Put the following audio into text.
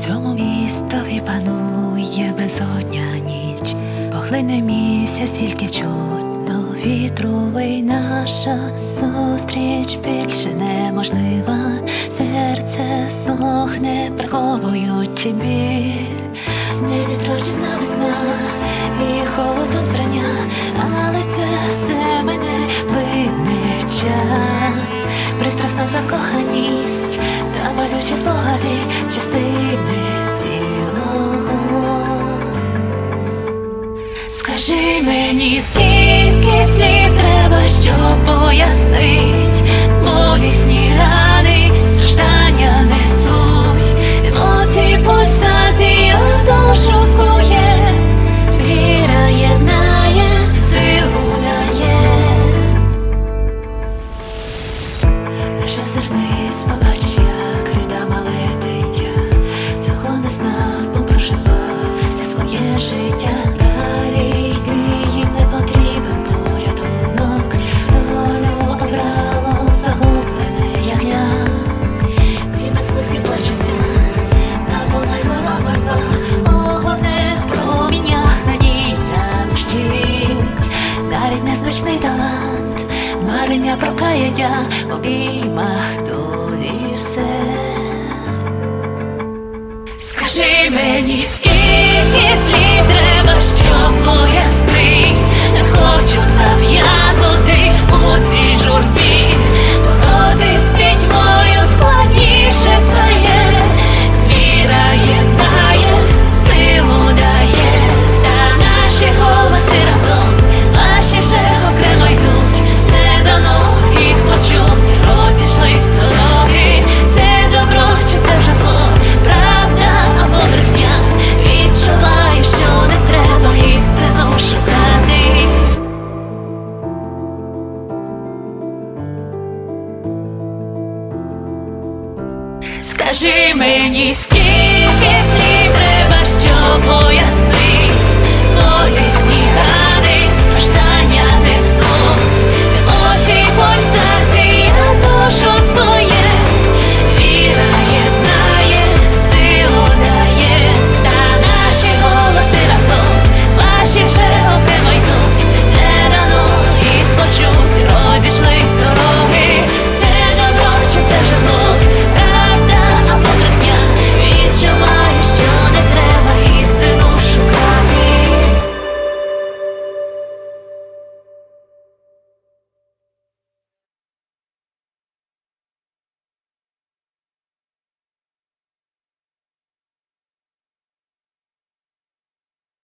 цьому містові панує безодня ніч, поглине місяць, тільки чутно вітру і наша зустріч. Більше неможлива, серце слухне, приховуючи біль, невідроджена весна і холодом зрання, але це все мене плине час, пристрасна закоханість та болючі спогади частини цілого. Скажи мені, скільки слів треба, щоб пояснить болісні Прокаяття в обіймах долі все. Скажи мені, скільки слів треба, щоб пояснить, не хочу зав'язати. Скажи мені скільки